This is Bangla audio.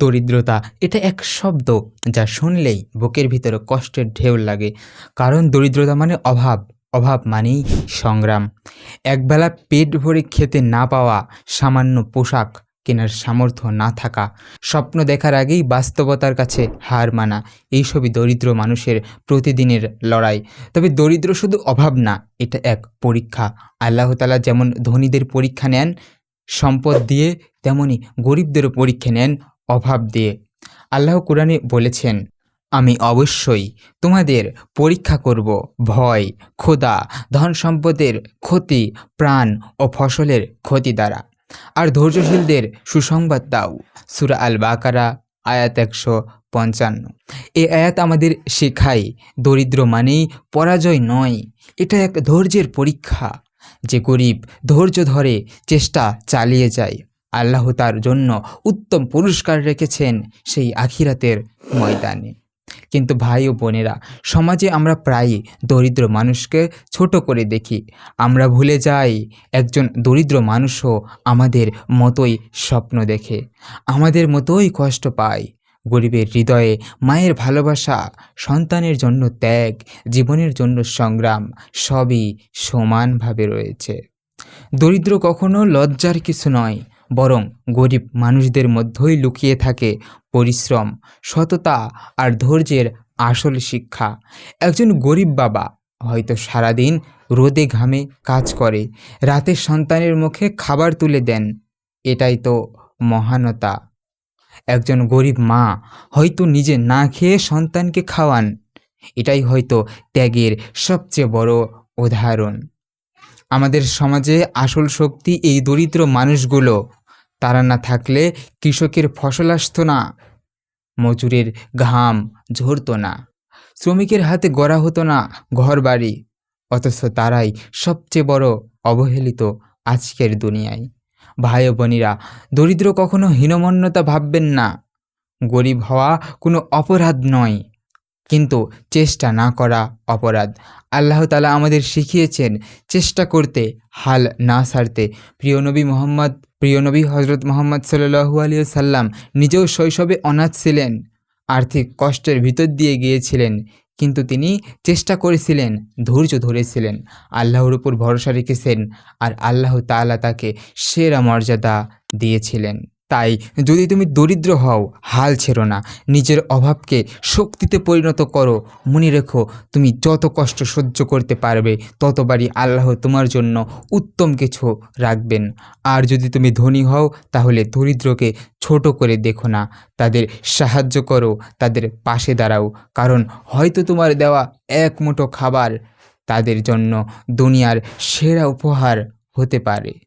দরিদ্রতা, এটা এক শব্দ যা শুনলেই বুকের ভিতরে কষ্টের ঢেউ লাগে। কারণ দরিদ্রতা মানে অভাব অভাব মানেই সংগ্রাম। একবেলা পেট ভরে খেতে না পাওয়া সামান্য পোশাক কেনার সামর্থ্য না থাকা, স্বপ্ন দেখার আগেই বাস্তবতার কাছে হার মানা, এইসবই দরিদ্র মানুষের প্রতিদিনের লড়াই। তবে দরিদ্র শুধু অভাব না, এটা এক পরীক্ষা। আল্লাহতালা যেমন ধনীদের পরীক্ষা নেন, সম্পদ দিয়ে, তেমনি গরিবদেরও পরীক্ষা নেন অভাব দিয়ে। আল্লাহ কোরআনে বলেছেন, আমি অবশ্যই তোমাদের পরীক্ষা করব। ভয়, ক্ষুধা ধন সম্পদের ক্ষতি, প্রাণ ও ফসলের ক্ষতি দ্বারা। আর ধৈর্যশীলদের সুসংবাদ দাও। সুরা আল বাকারা আয়াত একশো পঞ্চান্ন। এ আয়াত আমাদের শেখায়, দরিদ্র মানেই পরাজয় নয়, এটা এক ধৈর্যের পরীক্ষা। যে গরিব ধৈর্য ধরে, চেষ্টা চালিয়ে যায়। আল্লাহ তার জন্য উত্তম পুরস্কার রেখেছেন সেই আখিরাতের ময়দানে। কিন্তু ভাই ও বোনেরা, সমাজে আমরা প্রায়ই দরিদ্র মানুষকে ছোট করে দেখি। আমরা ভুলে যাই একজন দরিদ্র মানুষও আমাদের মতোই স্বপ্ন দেখে, আমাদের মতোই কষ্ট পায়। গরিবের হৃদয়ে মায়ের ভালোবাসা, সন্তানের জন্য ত্যাগ, জীবনের জন্য সংগ্রাম সবই সমানভাবে রয়েছে। দরিদ্র কখনো লজ্জার কিছু নয় বরং গরিব মানুষদের মধ্যেই লুকিয়ে থাকে পরিশ্রম, সততা আর ধৈর্যের আসল শিক্ষা। একজন গরিব বাবা হয়তো সারাদিন রোদে ঘামে কাজ করে, রাতে সন্তানের মুখে খাবার তুলে দেন, এটাই তো মহানতা। একজন গরিব মা হয়তো নিজে না খেয়ে সন্তানকে খাওয়ান, এটাই হয়তো ত্যাগের সবচেয়ে বড় উদাহরণ। আমাদের সমাজে আসল শক্তি এই দরিদ্র মানুষগুলো। তারা না থাকলে কৃষকের ফসল আসতো না, মজুরের ঘাম ঝরতো না, শ্রমিকের হাতে গড়া হতো না ঘর বাড়ি অথচ তারাই সবচেয়ে বড় অবহেলিত আজকের দুনিয়ায়। ভাই বোনেরা, দরিদ্র কখনো হীনমন্যতা ভাববেন না, গরিব হওয়া কোনো অপরাধ নয়, কিন্তু চেষ্টা না করা অপরাধ। আল্লাহ তালা আমাদের শিখিয়েছেন, চেষ্টা করতে, হাল না সারতে প্রিয় নবী মোহাম্মদ প্রিয় নবী হজরত মোহাম্মদ সাল্লু আলী সাল্লাম নিজেও শৈশবে অনাথ ছিলেন, আর্থিক কষ্টের ভিতর দিয়ে গিয়েছিলেন, কিন্তু তিনি চেষ্টা করেছিলেন, ধৈর্য ধরেছিলেন, আল্লাহর উপর ভরসা রেখেছেন আর আল্লাহ তালা তাকে সেরা মর্যাদা দিয়েছিলেন। তাই যদি তুমি দরিদ্র হও, হাল ছেড়ো না। নিজের অভাবকে শক্তিতে পরিণত করো। মনে রেখো, তুমি যত কষ্ট সহ্য করতে পারবে, ততবারই আল্লাহ তোমার জন্য উত্তম কিছু রাখবেন। আর যদি তুমি ধনী হও, তাহলে দরিদ্রকে ছোট করে দেখো না। তাদের সাহায্য করো, তাদের পাশে দাঁড়াও। কারণ হয়তো তোমার দেওয়া এক মুঠো খাবার তাদের জন্য দুনিয়ার সেরা উপহার হতে পারে।